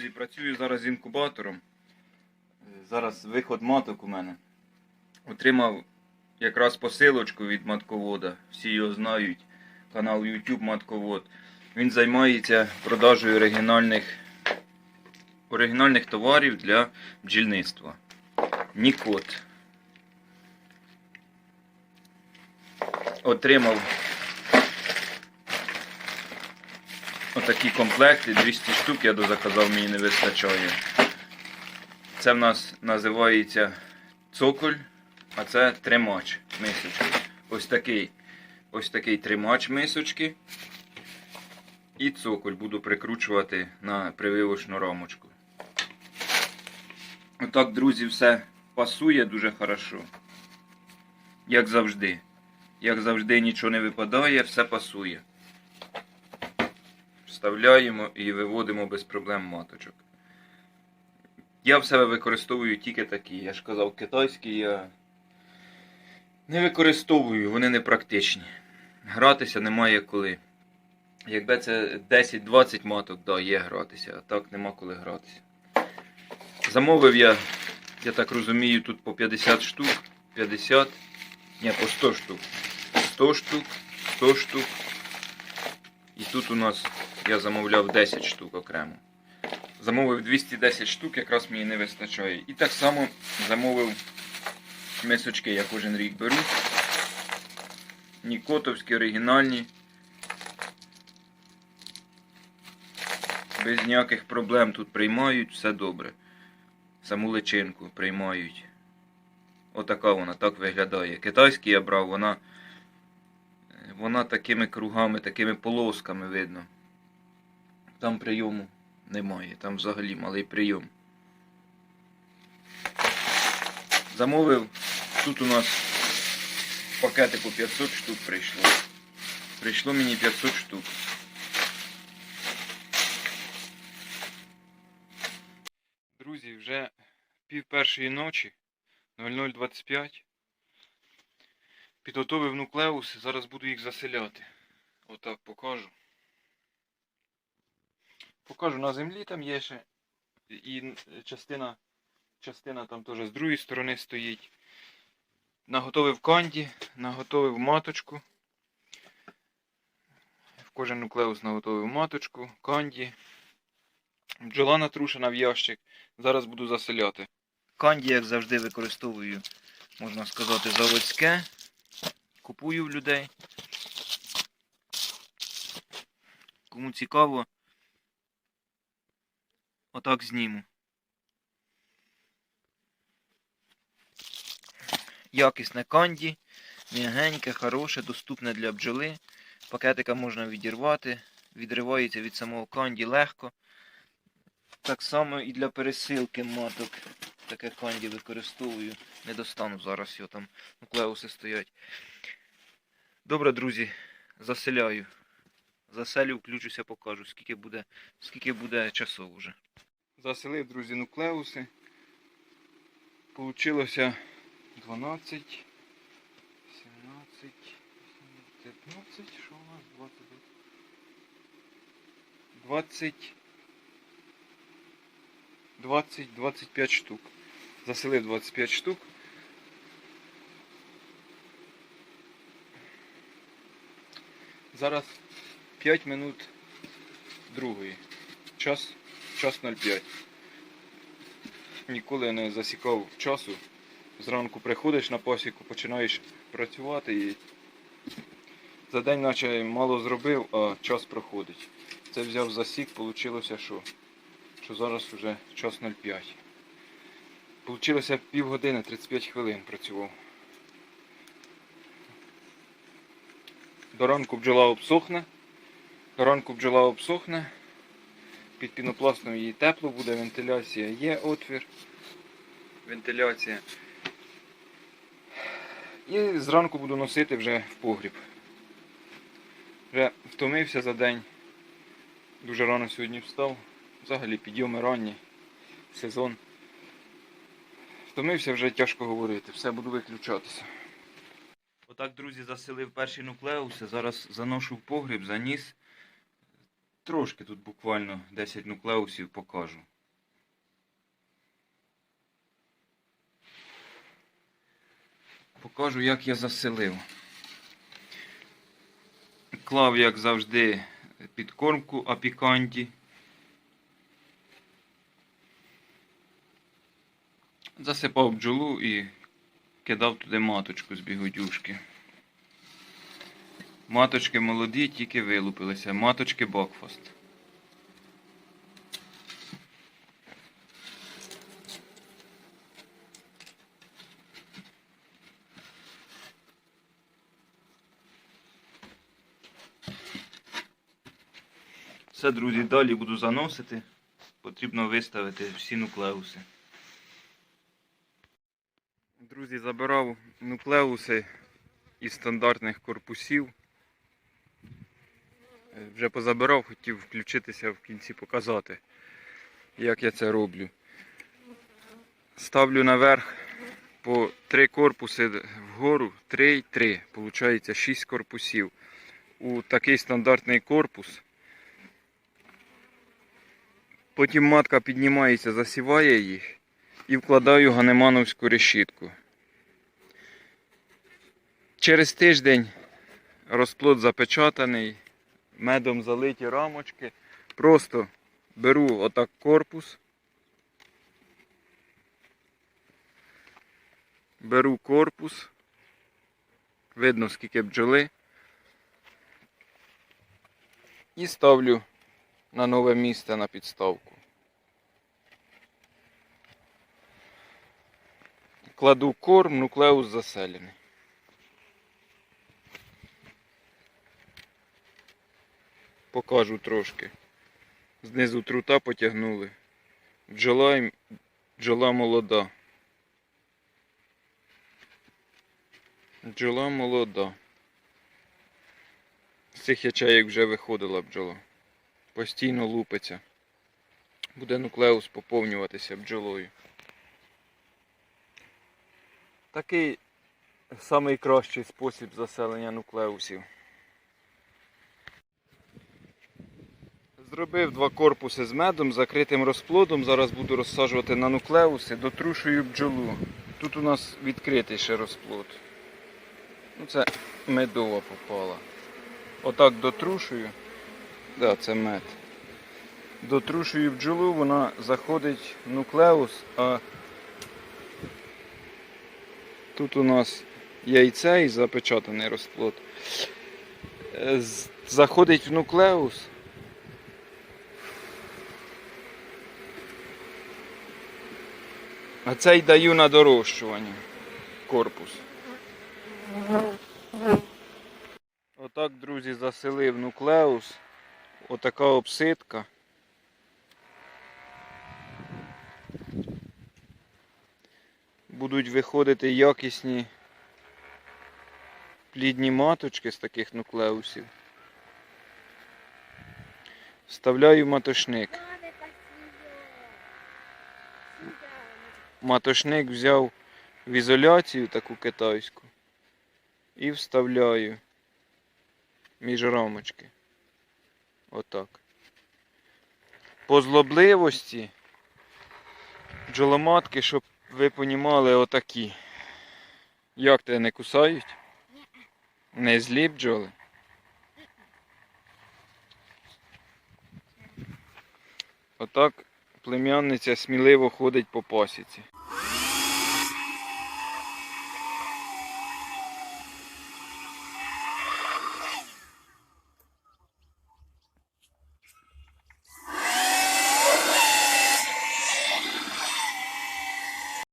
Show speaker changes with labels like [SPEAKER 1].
[SPEAKER 1] Друзі, працюю зараз з інкубатором. Е, Зараз виход маток у мене. Отримав якраз посилочку від матковода. Всі його знають. Канал YouTube Матковод. Він займається продажею оригінальних, оригінальних товарів для бджільництва. Нікот. Отримав Отакі комплекти, 200 штук я дозаказав, мені не вистачає. Це в нас називається цоколь, а це тримач мисочки. Ось такий, ось такий тримач мисочки. І цоколь буду прикручувати на прививочну рамочку. Отак, друзі, все пасує дуже хорошо. Як завжди. Як завжди, нічого не випадає, все пасує вставляємо і виводимо без проблем маточок. Я в себе використовую тільки такі. Я ж казав, китайські я не використовую, вони не практичні. Гратися немає коли. Якби це 10-20 маток, да, є гратися, а так нема коли гратися. Замовив я, я так розумію, тут по 50 штук, 50, ні, по 100 штук. 100 штук, 100 штук. І тут у нас я замовляв 10 штук окремо. Замовив 210 штук, якраз мені не вистачає. І так само замовив мисочки, я кожен рік беру. Нікотовські, оригінальні. Без ніяких проблем тут приймають, все добре. Саму личинку приймають. Отака вона так виглядає. Китайський я брав, вона вона такими кругами, такими полосками видно. Там прийому немає, там взагалі малий прийом. Замовив, тут у нас пакети по 500 штук прийшло. Прийшло мені 500 штук. Друзі, вже пів першої ночі 0025. Підготовив нуклеуси, зараз буду їх заселяти. Отак покажу. Покажу на землі там є ще. І частина, частина там теж з другої сторони стоїть. Наготовив канді, наготовив маточку. В кожен нуклеус наготовив маточку, канді. Бджола натрушена в ящик. Зараз буду заселяти. Канді, як завжди, використовую, можна сказати, заводське. Купую в людей. Кому цікаво, отак зніму. Якісне канді, м'ягеньке, хороше, доступне для бджоли. Пакетика можна відірвати, відривається від самого канді легко. Так само і для пересилки маток. Таке канді використовую. Не достану зараз його там нуклеуси стоять. Добре, друзі, заселяю. Заселю, включуся, покажу, скільки буде, скільки буде часу вже. Заселив, друзі, нуклеуси. Получилося 12, 17, 15, що у нас? 20, 20, 20, 25 штук. Заселив 25 штук. Зараз 5 минут другої. Час, час 05. Ніколи не засікав часу. Зранку приходиш на пасіку, починаєш працювати і за день наче мало зробив, а час проходить. Це взяв засік, вийшло, що, що зараз вже час 05. Получилося півгодини, 35 хвилин працював. До ранку бджола обсохне. До ранку бджола обсохне. Під пінопластом їй тепло буде, вентиляція є отвір. Вентиляція. І зранку буду носити вже в погріб. Вже втомився за день. Дуже рано сьогодні встав. Взагалі підйоми ранні. Сезон. Втомився вже тяжко говорити. Все буду виключатися. Отак, друзі, заселив перші нуклеуси. Зараз заношу в погріб, заніс. Трошки тут буквально 10 нуклеусів покажу. Покажу, як я заселив. Клав, як завжди, підкормку апіканті. Засипав бджолу і кидав туди маточку з бігодюшки. Маточки молоді, тільки вилупилися. Маточки Бокфаст. Все, друзі, далі буду заносити. Потрібно виставити всі нуклеуси. Друзі, забирав нуклеуси із стандартних корпусів. Вже позабирав, хотів включитися в кінці показати, як я це роблю. Ставлю наверх по три корпуси вгору, 3 і 3. Получається 6 корпусів. У такий стандартний корпус. Потім матка піднімається, засіває їх і вкладаю ганемановську решітку. Через тиждень розплод запечатаний, медом залиті рамочки. Просто беру отак корпус. Беру корпус. Видно скільки бджоли. І ставлю на нове місце на підставку. Кладу корм, нуклеус заселений. Покажу трошки. Знизу трута потягнули. Бджола, бджола молода. Бджола молода. З цих ячеїк вже виходила бджола. Постійно лупиться. Буде нуклеус поповнюватися бджолою. Такий самий кращий спосіб заселення нуклеусів. Зробив два корпуси з медом, закритим розплодом. Зараз буду розсаджувати на нуклеуси, дотрушую бджолу. Тут у нас відкритий ще розплод. Ну, це медова попала. Отак дотрушую. Да, це мед. Дотрушую бджолу, вона заходить в нуклеус, а тут у нас яйце і запечатаний розплод. Е, Заходить в нуклеус. А цей даю на дорощування корпус. Отак, друзі, заселив нуклеус. Отака обсидка. Будуть виходити якісні плідні маточки з таких нуклеусів. Вставляю матошник. Матошник взяв в ізоляцію таку китайську і вставляю між рамочки. Отак. По злобливості бджоломатки, щоб ви понімали, отакі. Як тебе не кусають? Не злі бджоли? Отак племянниця сміливо ходить по пасіці.